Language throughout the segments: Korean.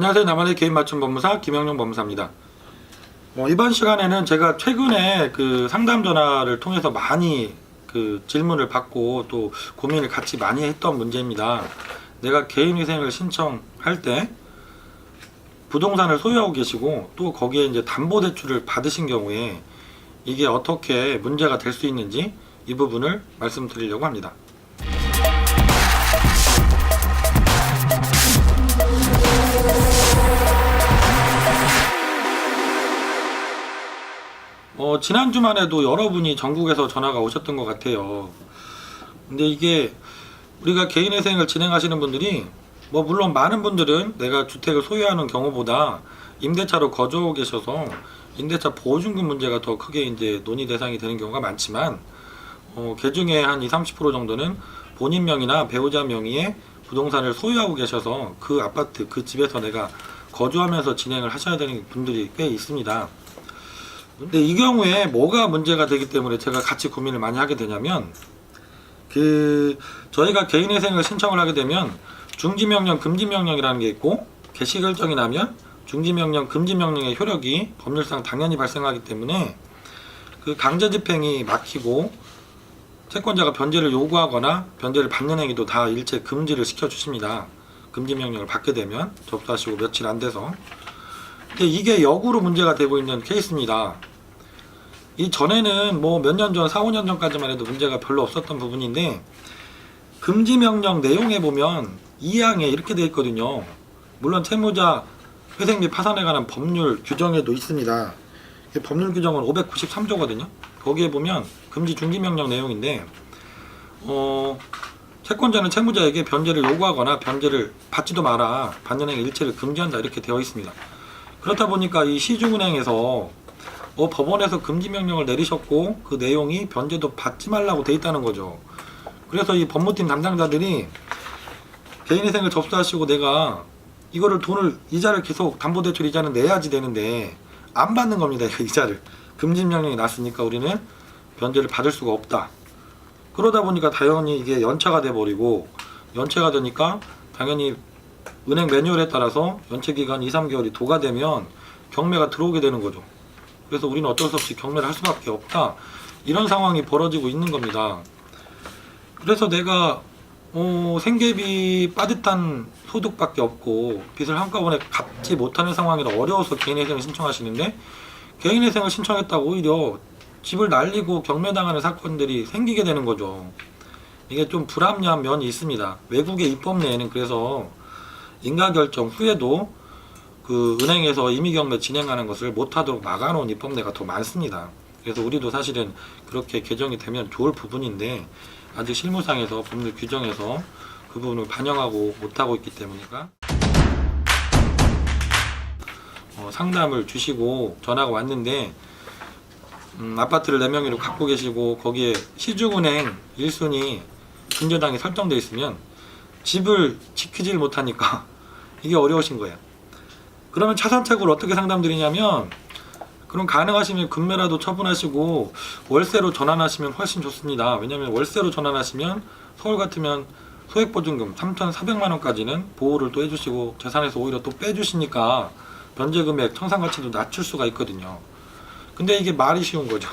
안녕하세요. 나만의 개인 맞춤 법무사 김영용 법무사입니다. 어, 이번 시간에는 제가 최근에 그 상담 전화를 통해서 많이 그 질문을 받고 또 고민을 같이 많이 했던 문제입니다. 내가 개인위생을 신청할 때 부동산을 소유하고 계시고 또 거기에 이제 담보대출을 받으신 경우에 이게 어떻게 문제가 될 수 있는지 이 부분을 말씀드리려고 합니다. 어, 지난 주만 해도 여러분이 전국에서 전화가 오셨던 것 같아요. 근데 이게 우리가 개인회생을 진행하시는 분들이 뭐 물론 많은 분들은 내가 주택을 소유하는 경우보다 임대차로 거주하고 계셔서 임대차 보증금 문제가 더 크게 이제 논의 대상이 되는 경우가 많지만 어, 그 중에 한 20, 30% 정도는 본인 명의나 배우자 명의의 부동산을 소유하고 계셔서 그 아파트, 그 집에서 내가 거주하면서 진행을 하셔야 되는 분들이 꽤 있습니다. 근데 이 경우에 뭐가 문제가 되기 때문에 제가 같이 고민을 많이 하게 되냐면 그 저희가 개인회생을 신청을 하게 되면 중지명령, 금지명령이라는 게 있고 개시 결정이 나면 중지명령, 금지명령의 효력이 법률상 당연히 발생하기 때문에 그 강제 집행이 막히고 채권자가 변제를 요구하거나 변제를 받는 행위도 다 일체 금지를 시켜주십니다. 금지 명령을 받게 되면 접수하시고 며칠 안 돼서 근데 이게 역으로 문제가 되고 있는 케이스입니다. 이 전에는 뭐 몇 년 전, 4, 5년 전까지만 해도 문제가 별로 없었던 부분인데 금지 명령 내용에 보면 2항에 이렇게 되어 있거든요. 물론 채무자 회생 및 파산에 관한 법률 규정에도 있습니다. 이 법률 규정은 593조거든요. 거기에 보면 금지 중지 명령 내용인데 어 채권자는 채무자에게 변제를 요구하거나 변제를 받지도 마라 행위 일체를 금지한다 이렇게 되어 있습니다. 그렇다 보니까 이 시중은행에서 어, 법원에서 금지 명령을 내리셨고 그 내용이 변제도 받지 말라고 돼 있다는 거죠. 그래서 이 법무팀 담당자들이 개인회생을 접수하시고 내가 이거를 돈을 이자를 계속 담보대출 이자는 내야지 되는데 안 받는 겁니다. 이 이자를 금지 명령이 났으니까 우리는 변제를 받을 수가 없다. 그러다 보니까 당연히 이게 연차가 돼 버리고 연체가 되니까 당연히 은행 매뉴얼에 따라서 연체 기간 2, 3개월이 도가 되면 경매가 들어오게 되는 거죠. 그래서 우리는 어쩔 수 없이 경매를 할 수밖에 없다. 이런 상황이 벌어지고 있는 겁니다. 그래서 내가 어, 생계비 빠듯한 소득밖에 없고 빚을 한꺼번에 갚지 못하는 상황이라 어려워서 개인회생을 신청하시는데 개인회생을 신청했다고 오히려 집을 날리고 경매당하는 사건들이 생기게 되는 거죠. 이게 좀 불합리한 면이 있습니다. 외국의 입법 내에는 그래서 인가결정 후에도 그 은행에서 임의경매 진행하는 것을 못하도록 막아놓은 입법례가 더 많습니다. 그래서 우리도 사실은 그렇게 개정이 되면 좋을 부분인데 아직 실무상에서 법률 규정에서 그 부분을 반영하고 못하고 있기 때문이니까 어, 상담을 주시고 전화가 왔는데 음, 아파트를 4명이로 갖고 계시고 거기에 시중은행 1순위 분저당이 설정돼 있으면 집을 지키질 못하니까 이게 어려우신 거예요. 그러면 차선책으로 어떻게 상담드리냐면 그럼 가능하시면 금매라도 처분하시고 월세로 전환하시면 훨씬 좋습니다. 왜냐하면 월세로 전환하시면 서울 같으면 소액보증금 3,400만 원까지는 보호를 또 해주시고 재산에서 오히려 또 빼주시니까 변제금액 청산가치도 낮출 수가 있거든요. 근데 이게 말이 쉬운 거죠.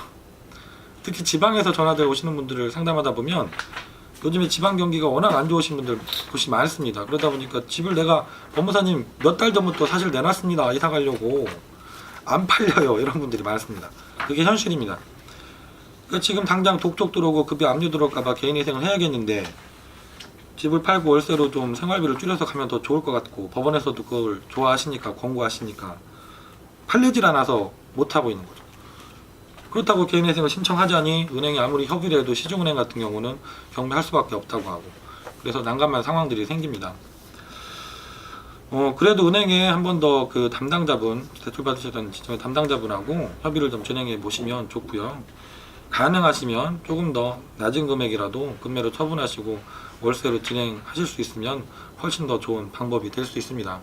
특히 지방에서 전화대 오시는 분들을 상담하다 보면 요즘에 지방 경기가 워낙 안 좋으신 분들 곳이 많습니다. 그러다 보니까 집을 내가 법무사님 몇 달 전부터 사실 내놨습니다. 이사 가려고 안 팔려요. 이런 분들이 많습니다. 그게 현실입니다. 그러니까 지금 당장 독촉 들어오고 급여 압류 들어올까봐 개인회생을 해야겠는데 집을 팔고 월세로 좀 생활비를 줄여서 가면 더 좋을 것 같고 법원에서도 그걸 좋아하시니까 권고하시니까 팔리질 않아서 못 하고 있는 거죠. 그렇다고 개인회생을 신청하자니 은행이 아무리 협의를 해도 시중은행 같은 경우는 경매할 수밖에 없다고 하고 그래서 난감한 상황들이 생깁니다. 어 그래도 은행에 한 번 더 그 담당자분 대출 받으셨던 지점의 담당자분하고 협의를 좀 진행해 보시면 좋고요. 가능하시면 조금 더 낮은 금액이라도 금매로 처분하시고 월세로 진행하실 수 있으면 훨씬 더 좋은 방법이 될 수 있습니다.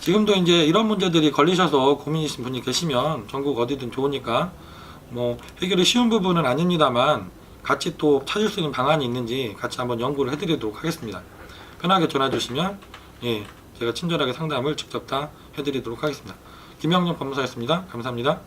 지금도 이제 이런 문제들이 걸리셔서 고민이신 분이 계시면 전국 어디든 좋으니까 뭐 해결이 쉬운 부분은 아닙니다만 같이 또 찾을 수 있는 방안이 있는지 같이 한번 연구를 해드리도록 하겠습니다. 편하게 전화 주시면 예 제가 친절하게 상담을 직접 다 해드리도록 하겠습니다. 김영정 법무사였습니다. 감사합니다.